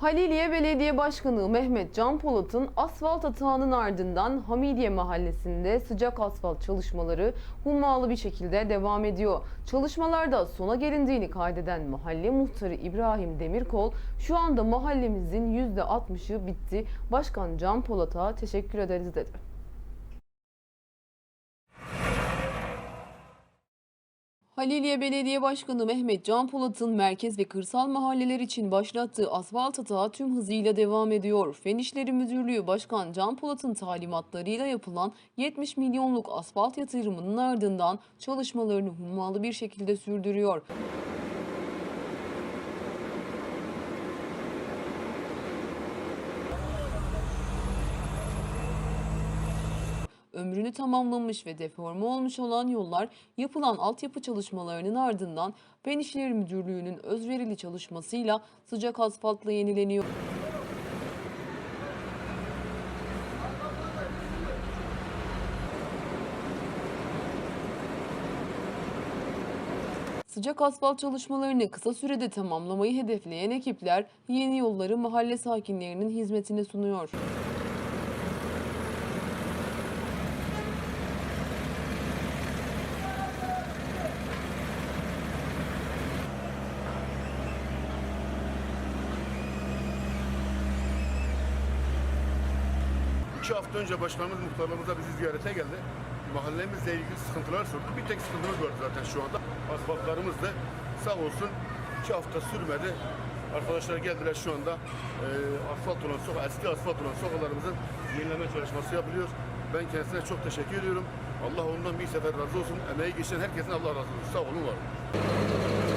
Haliliye Belediye Başkanı Mehmet Can Polat'ın asfalt atağının ardından Hamidiye Mahallesi'nde sıcak asfalt çalışmaları hummalı bir şekilde devam ediyor. Çalışmalarda sona gelindiğini kaydeden mahalle muhtarı İbrahim Demirkol, şu anda mahallemizin %60'ı bitti. Başkan Can Polat'a teşekkür ederiz dedi. Haliliye Belediye Başkanı Mehmet Can Polat'ın merkez ve kırsal mahalleler için başlattığı asfalt atağı tüm hızıyla devam ediyor. Fen İşleri Müdürlüğü Başkan Can Polat'ın talimatlarıyla yapılan 70 milyonluk asfalt yatırımının ardından çalışmalarını hummalı bir şekilde sürdürüyor. Ömrünü tamamlamış ve deforme olmuş olan yollar yapılan altyapı çalışmalarının ardından İşleri Müdürlüğü'nün özverili çalışmasıyla sıcak asfaltla yenileniyor. Sıcak asfalt çalışmalarını kısa sürede tamamlamayı hedefleyen ekipler yeni yolları mahalle sakinlerinin hizmetine sunuyor. İki hafta önce başkanımız muhtarlarımız da bizi ziyarete geldi. Mahallemizle ilgili sıkıntılar sordu. Bir tek sıkıntımız var zaten şu anda. Asfaltlarımız da sağ olsun iki hafta sürmedi. Arkadaşlar geldiler şu anda. Ee, asfalt olan sokak, eski asfalt olan sokaklarımızın yenileme çalışması yapılıyor. Ben kendisine çok teşekkür ediyorum. Allah ondan bir sefer razı olsun. Emeği geçen herkesin Allah razı olsun. Sağ olun var. olun.